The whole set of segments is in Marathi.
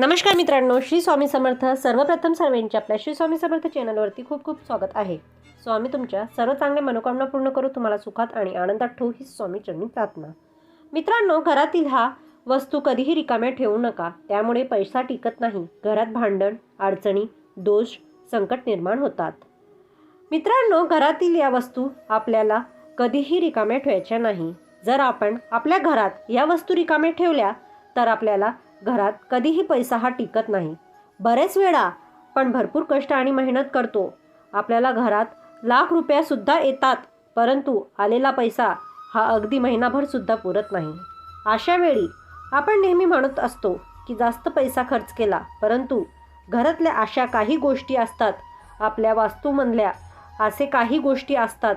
नमस्कार मित्रांनो श्री स्वामी समर्थ सर्वप्रथम सर्वांचे आपल्या श्री स्वामी समर्थ चॅनलवरती खूप खूप स्वागत आहे. स्वामी तुमच्या सर्व चांगल्या मनोकामना पूर्ण करू तुम्हाला सुखात आणि आनंदात ठेवू ही स्वामी चरणी प्रार्थना. मित्रांनो घरातील हा वस्तू कधीही रिकाम्या ठेवू नका त्यामुळे पैसा टिकत नाही घरात भांडण अडचणी दोष संकट निर्माण होतात. मित्रांनो घरातील या वस्तू आपल्याला कधीही रिकाम्या ठेवायच्या नाही. जर आपण आपल्या घरात या वस्तू रिकाम्या ठेवल्या तर आपल्याला घरात कधीही पैसा हा टिकत नाही. बरेच वेळा पण भरपूर कष्ट आणि मेहनत करतो. आपल्याला घरात लाख रुपयासुद्धा येतात परंतु आलेला पैसा हा अगदी महिनाभरसुद्धा पुरत नाही. अशा वेळी आपण नेहमी म्हणत असतो की जास्त पैसा खर्च केला परंतु घरातल्या अशा काही गोष्टी असतात आपल्या वास्तूमधल्या असे काही गोष्टी असतात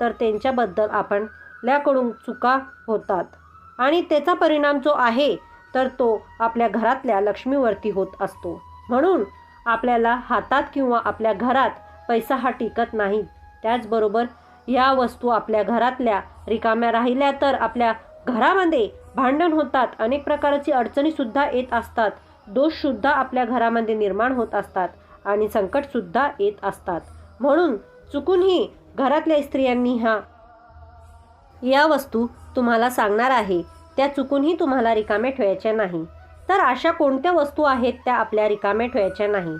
तर त्यांच्याबद्दल आपण चुका होतात. आणि त्याचा परिणाम जो आहे तर तो आपल्या घरातल्या लक्ष्मीवरती होत असतो. म्हणून आपल्याला हातात किंवा आपल्या घरात पैसा हा टिकत नाही. त्याचबरोबर या वस्तू आपल्या घरातल्या रिकाम्या राहिल्या तर आपल्या घरामध्ये भांडण होतात अनेक प्रकारची अडचणीसुद्धा येत असतात. दोषसुद्धा आपल्या घरामध्ये निर्माण होत असतात आणि संकटसुद्धा येत असतात. म्हणून चुकूनही घरातल्या स्त्रियांनी ह्या या वस्तू तुम्हाला सांगणार आहे. त्या चुकूनही तुम्हाला रिकाम्या ठेवायच्या नाही. तर अशा कोणत्या वस्तू आहेत त्या आपल्या रिकाम्या ठेवायच्या नाही?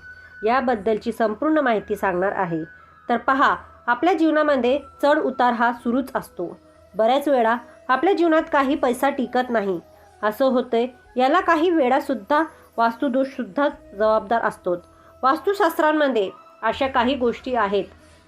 याबद्दलची संपूर्ण माहिती सांगणार आहे. तर पहा आपल्या जीवनामध्ये चढ उतार हा सुरूच असतो. बऱ्याच वेळा आपल्या जीवनात काही पैसा टिकत नाही. असं होतंय याला काही वेळासुद्धा वास्तुदोषसुद्धा जबाबदार असतोत वास्तुशास्त्रांमध्ये अशा काही गोष्टी आहेत.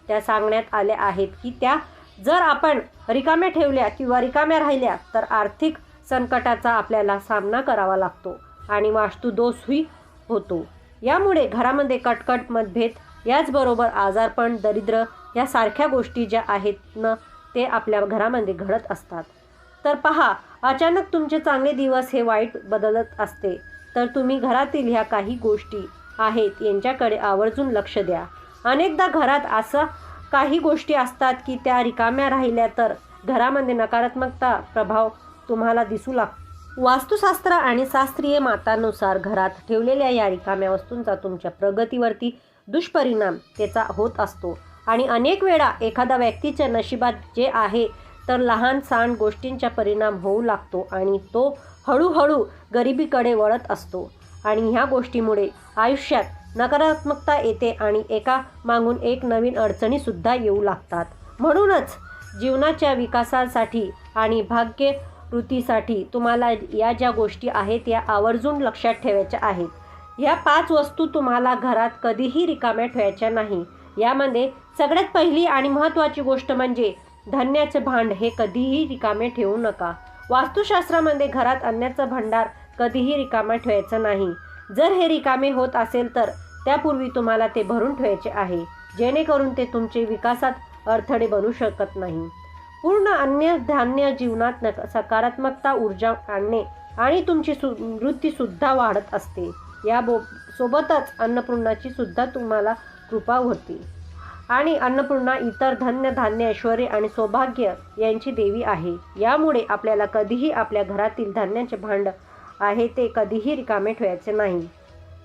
त्या सांगण्यात आल्या आहेत की त्या जर आपण रिकाम्या ठेवल्या किंवा रिकाम्या राहिल्या तर आर्थिक संकटाचा आपल्याला सामना करावा लागतो आणि वास्तुदोषही होतो. यामुळे घरामध्ये कटकट मतभेद याचबरोबर आजारपण दरिद्र यासारख्या गोष्टी ज्या आहेत न ते आपल्या घरामध्ये घडत असतात. तर पहा अचानक तुमचे चांगले दिवस हे वाईट बदलत असते. तर तुम्ही घरातील ह्या काही गोष्टी आहेत यांच्याकडे आवर्जून लक्ष द्या. अनेकदा घरात असं काही गोष्टी असतात की त्या रिकाम्या राहिल्या तर घरामध्ये नकारात्मकता प्रभाव तुम्हाला दिसू लाग. वास्तुशास्त्र आणि शास्त्रीय मातानुसार घरात ठेवलेल्या या रिकाम्या वस्तूंचा तुमच्या प्रगतीवरती दुष्परिणाम त्याचा होत असतो. आणि अनेक वेळा एखाद्या व्यक्तीच्या नशिबात जे आहे तर लहान सहान गोष्टींचा परिणाम होऊ लागतो आणि तो हळूहळू गरिबीकडे वळत असतो. आणि ह्या गोष्टीमुळे आयुष्यात नकारात्मकता येते आणि एका मागून एक नवीन अडचणीसुद्धा येऊ लागतात. म्हणूनच जीवनाच्या विकासासाठी आणि भाग्य वृत्तीसाठी तुम्हाला या ज्या गोष्टी आहेत या आवर्जून लक्षात ठेवायच्या आहेत. या पाच वस्तू तुम्हाला घरात कधीही रिकाम्या ठेवायच्या नाही. यामध्ये सगळ्यात पहिली आणि महत्त्वाची गोष्ट म्हणजे धान्याचे भांड हे कधीही रिकामे ठेवू नका. वास्तुशास्त्रामध्ये घरात अन्नाचं भांडार कधीही रिकामा ठेवायचं नाही. जर हे रिकामे होत असेल तर त्यापूर्वी तुम्हाला ते भरून ठेवायचे आहे. जेणेकरून ते तुमचे विकासात अडथळे बनू शकत नाही. पूर्ण अन्य धान्य जीवनात सकारात्मकता ऊर्जा आणणे आणि तुमची सु वृत्तीसुद्धा वाढत असते. या बो सोबतच अन्नपूर्णाची सुद्धा तुम्हाला कृपा होती. आणि अन्नपूर्णा इतर धन्य धान्य ऐश्वर आणि सौभाग्य यांची देवी आहे. यामुळे आपल्याला कधीही आपल्या घरातील धान्याचे भांड आहे ते कधीही रिकामे ठेवायचे नाही.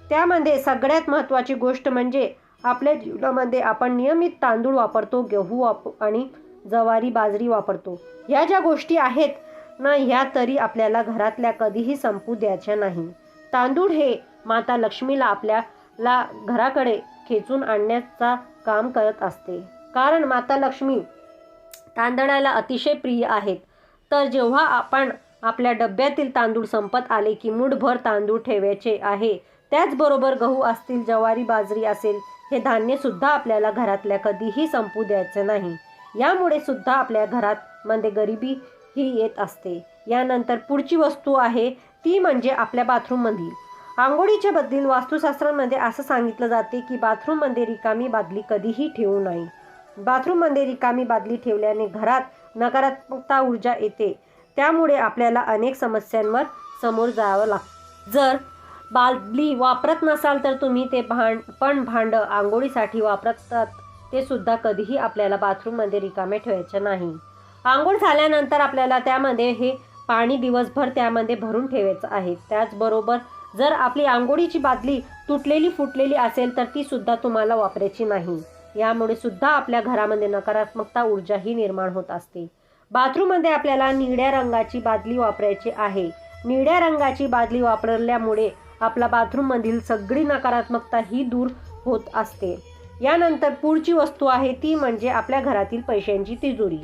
त्यामध्ये सगळ्यात महत्त्वाची गोष्ट म्हणजे आपल्या जीवनामध्ये आपण नियमित तांदूळ वापरतो गहू वाप आणि जवारी बाजरी वापरतो. ह्या ज्या गोष्टी आहेत ना ह्या तरी आपल्याला घरातल्या कधीही संपू द्यायच्या नाही. तांदूळ हे माता लक्ष्मीला आपल्याला घराकडे खेचून आणण्याचा काम करत असते. कारण माता लक्ष्मी तांदळाला अतिशय प्रिय आहेत. तर जेव्हा आपण आपल्या डब्यातील तांदूळ संपत आले की मूठभर तांदूळ ठेवायचे आहे त्याचबरोबर गहू असतील ज्वारी बाजरी असेल हे धान्यसुद्धा आपल्याला घरातल्या कधीही संपू द्यायचं नाही. यामुळे सुद्धा आपल्या घरात मध्ये गरिबी ही येत असते. यानंतर पुढची वस्तू आहे ती म्हणजे आपल्या बाथरूममधील आंघोळीच्या बद्दल वास्तुशास्त्रामध्ये असं सांगितलं जाते की बाथरूममध्ये रिकामी बादली कधीही ठेवू नये. बाथरूममध्ये रिकामी बादली ठेवल्याने घरात नकारात्मकता ऊर्जा येते. त्यामुळे आपल्याला अनेक समस्यांवर समोर जावं लागतं जर बादली वापरत नसाल तर तुम्ही ते भांड पण भांडं आंघोळीसाठी वापरतात. ते सुद्धा कधीही आपल्याला बाथरूममध्ये रिकामे ठेवायचे नाही. आंघोळ झाल्यानंतर आपल्याला त्यामध्ये हे पाणी दिवसभर त्यामध्ये भरून ठेवायचं आहे. त्याचबरोबर जर आपली आंघोळीची बादली तुटलेली फुटलेली असेल तर ती सुद्धा तुम्हाला वापरायची नाही. यामुळे सुद्धा आपल्या घरामध्ये नकारात्मकता ऊर्जाही निर्माण होत असते. बाथरूममध्ये आपल्याला निळ्या रंगाची बादली वापरायची आहे. निळ्या रंगाची बादली वापरल्यामुळे आपला बाथरूममधील सगळी नकारात्मकता ही दूर होत असते. यानंतर पुढची वस्तू आहे ती म्हणजे आपल्या घरातील पैशांची तिजोरी.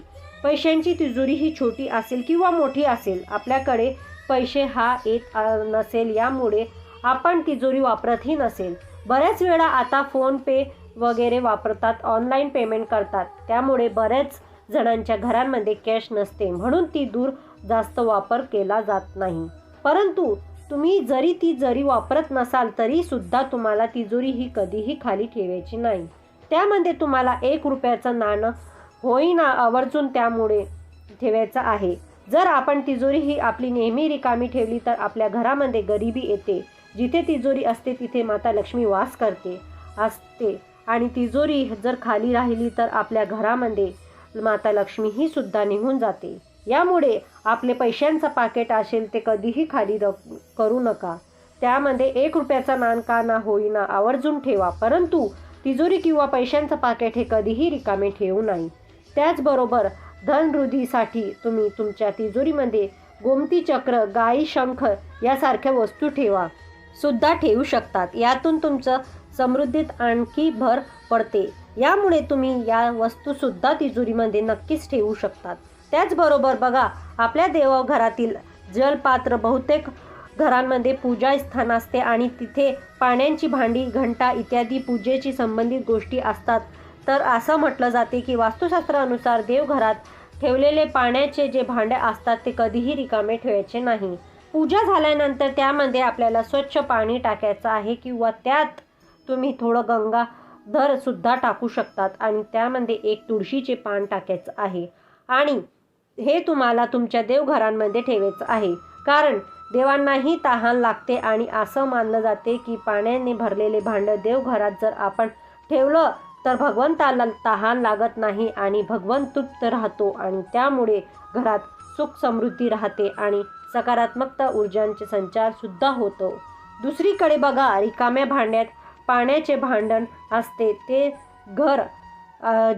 पैशांची तिजोरी ही छोटी असेल किंवा मोठी असेल आपल्याकडे पैसे हा येत नसेल यामुळे आपण तिजोरी वापरतही नसेल. बऱ्याच वेळा आता फोनपे वगैरे वापरतात ऑनलाईन पेमेंट करतात. त्यामुळे बऱ्याच जणांच्या घरांमध्ये कॅश नसते म्हणून ती दूर जास्त वापर केला जात नाही. परंतु तुम्ही जरी ती जरी वापरत नसाल तरी सुद्धा तुम्हाला तिजोरी ही कधीही खाली ठेवायची नाही. त्यामध्ये तुम्हाला एक रुपयाचं नाणं होईना आवर्जून त्यामुळे ठेवायचं आहे. जर आपण तिजोरी ही आपली नेहमी रिकामी ठेवली तर आपल्या घरामध्ये गरिबी येते. जिथे तिजोरी असते तिथे माता लक्ष्मी वास करते असते. आणि तिजोरी जर खाली राहिली तर आपल्या घरामध्ये माता लक्ष्मी ही सुद्धा निघून जाते. यामुळे आपले पैशांचं पाकिट असेल ते कधीही खाली र करू नका. त्यामध्ये एक रुपयाचा नाण का ना होईना आवर्जून ठेवा परंतु तिजोरी किंवा पैशांचं पाकिट हे कधीही रिकामे ठेवू नाही त्याचबरोबर धनवृद्धीसाठी तुम्ही तुमच्या तिजोरीमध्ये गोमती चक्र गाई शंख यासारख्या वस्तू ठेवा. सुद्धा ठेवू शकतात. यातून तुमचं समृद्धीत आणखी भर पडते. यामुळे तुम्ही या वस्तूसुद्धा तिजोरीमध्ये नक्कीच ठेवू शकतात. त्याचबरोबर बघा आपल्या देवघरातील जलपात्र बहुतेक घरांमध्ये पूजा स्थान असते आणि तिथे पाण्याची भांडी घंटा इत्यादी पूजेची संबंधित गोष्टी असतात. तर असं म्हटलं जाते की वास्तुशास्त्रानुसार देवघरात ठेवलेले पाण्याचे जे भांडे असतात ते कधीही रिकामे ठेवायचे नाही. पूजा झाल्यानंतर त्यामध्ये आपल्याला स्वच्छ पाणी टाकायचं आहे किंवा त्यात तुम्ही थोडं गंगाधर सुद्धा टाकू शकतात आणि त्यामध्ये एक तुळशीचे पान टाकायचं आहे. आणि हे तुम्हाला तुमच्या देवघरांमध्ये ठेवायचं आहे. कारण देवांनाही तहान लागते आणि असं मानलं जाते की पाण्याने भरलेले भांडं देवघरात जर आपण ठेवलं तर भगवंताला तहान लागत नाही आणि भगवंत तृप्त राहतो आणि त्यामुळे घरात सुख समृद्धी राहते आणि सकारात्मकता ऊर्जांचे संचार सुद्धा होतो. दुसरीकडे बघा रिकाम्या भांड्यात पाण्याचे भांडण असते. ते घर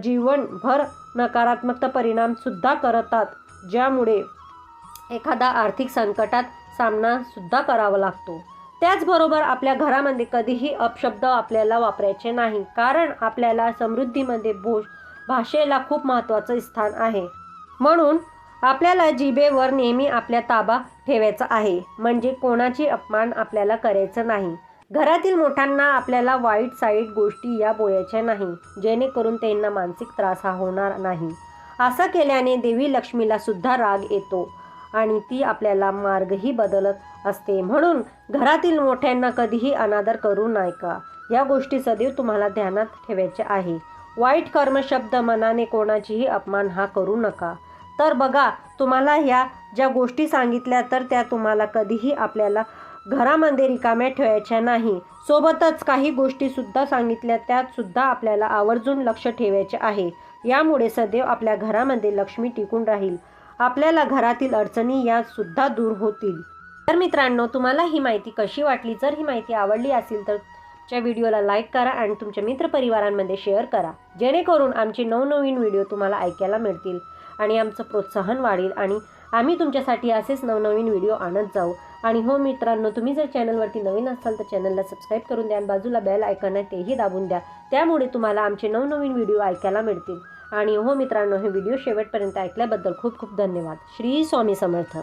जीवनभर नकारात्मकता परिणामसुद्धा करतात. ज्यामुळे एखादा आर्थिक संकटात सामना सुद्धा करावा लागतो. त्याचबरोबर आपल्या घरामध्ये कधीही अपशब्द आपल्याला वापरायचे नाही कारण आपल्याला समृद्धीमध्ये भोष भाषेला खूप महत्त्वाचं स्थान आहे. म्हणून आपल्याला जिभेवर नेहमी आपल्या ताबा ठेवायचा आहे. म्हणजे कोणाची अपमान आपल्याला करायचं नाही. घरातील मोठ्यांना आपल्याला वाईट साईट गोष्टी या बोलायच्या नाही जेणेकरून त्यांना मानसिक त्रास हा होणार नाही. असं केल्याने देवी लक्ष्मीला सुद्धा राग येतो आणि ती आपल्याला मार्गही बदलत असते. म्हणून घरातील मोठ्यांना कधीही अनादर करू नये का या गोष्टी सदैव तुम्हाला ध्यानात ठेवायच्या आहे. वाईट कर्मशब्द मनाने कोणाचीही अपमान हा करू नका. तर बघा तुम्हाला ह्या ज्या गोष्टी सांगितल्या तर त्या तुम्हाला कधीही आपल्याला घरामध्ये रिकाम्या ठेवायच्या नाही. सोबतच काही गोष्टीसुद्धा सांगितल्या त्यातसुद्धा आपल्याला आवर्जून लक्ष ठेवायचे आहे. यामुळे सदैव आपल्या घरामध्ये लक्ष्मी टिकून राहील. आपल्याला घरातील अडचणी यासुद्धा दूर होतील. तर मित्रांनो तुम्हाला ही माहिती कशी वाटली? जर ही माहिती आवडली असेल तर च्या व्हिडिओला लाईक करा आणि तुमच्या मित्रपरिवारांमध्ये शेअर करा. जेणेकरून आमचे नवनवीन व्हिडिओ तुम्हाला ऐकायला मिळतील आणि आमचं प्रोत्साहन वाढेल आणि आम्ही तुमच्यासाठी असेच नवनवीन व्हिडिओ आणत जाऊ. आणि हो मित्रांनो तुम्ही जर चॅनलवरती नवीन असाल तर चॅनलला सबस्क्राईब करून द्या आणि बाजूला बेल आयकॉन आहे तेही दाबून द्या. त्यामुळे तुम्हाला आमचे नवनवीन व्हिडिओ ऐकायला मिळतील. आणि हो मित्रांनो हे व्हिडिओ शेवटपर्यंत ऐकल्याबद्दल खूप खूप धन्यवाद. श्री स्वामी समर्थ.